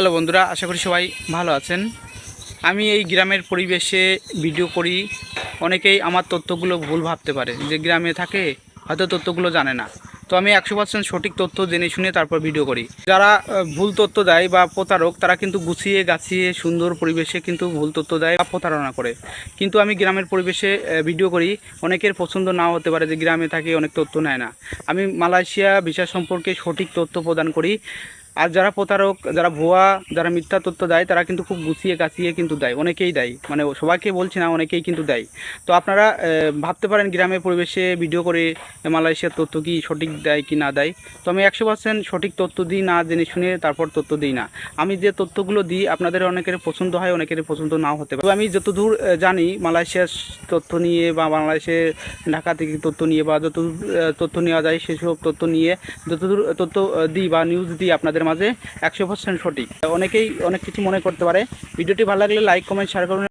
Hello বন্ধুরা, আশা করি সবাই ভালো আছেন। আমি এই গ্রামের পরিবেশে ভিডিও করি। অনেকেই আমার তথ্যগুলো ভুল ভাবতে পারে। যে গ্রামে থাকে, হয়তো তথ্যগুলো জানে না। তো আমি একশো পার্সেন্ট সঠিক তথ্য জেনে শুনে তারপর ভিডিও করি। যারা ভুল তথ্য দেয় বা প্রতারক, তারা কিন্তু গুছিয়ে গাছিয়ে সুন্দর পরিবেশে কিন্তু ভুল তথ্য দেয় বা প্রতারণা করে। কিন্তু আমি গ্রামের পরিবেশে ভিডিও করি। অনেকের পছন্দ নাও হতে পারে যে গ্রামে থাকে, অনেক তথ্য নেয় না। আমি মালয়েশিয়া ভিসা সম্পর্কে সঠিক তথ্য প্রদান করি। আর যারা প্রতারক যারা ভুয়া যারা মিথ্যা তথ্য দেয় তারা কিন্তু খুব গুছিয়ে কাছিয়ে কিন্তু দেয় অনেকেই দেয়। মানে সবাইকে বলছি না অনেকেই কিন্তু দেয়। তো আপনারা ভাবতে পারেন গ্রামের পরিবেশে ভিডিও করে মালয়েশিয়ার তথ্য কি সঠিক দেয় কি না দেয়। তো আমি একশো পার্সেন্ট সঠিক তথ্য দিই না জেনে শুনে তারপর তথ্য দিই না। আমি যে তথ্যগুলো দিই আপনাদের অনেকের পছন্দ হয় অনেকের পছন্দ নাও হতে পারে। আমি যতদূর জানি মালয়েশিয়ার তথ্য নিয়ে বা বাংলাদেশে ঢাকা থেকে তথ্য নিয়ে বা আহ, তথ্য নেওয়া যায় সেসব তথ্য নিয়ে যতদূর তথ্য দিই বা নিউজ দিই আপনাদের মাঝে একশো পার্সেন্ট সঠিক। অনেকেই অনেক কিছু মনে করতে পারে। ভিডিওটি ভালো লাগলে লাইক কমেন্ট শেয়ার করুন।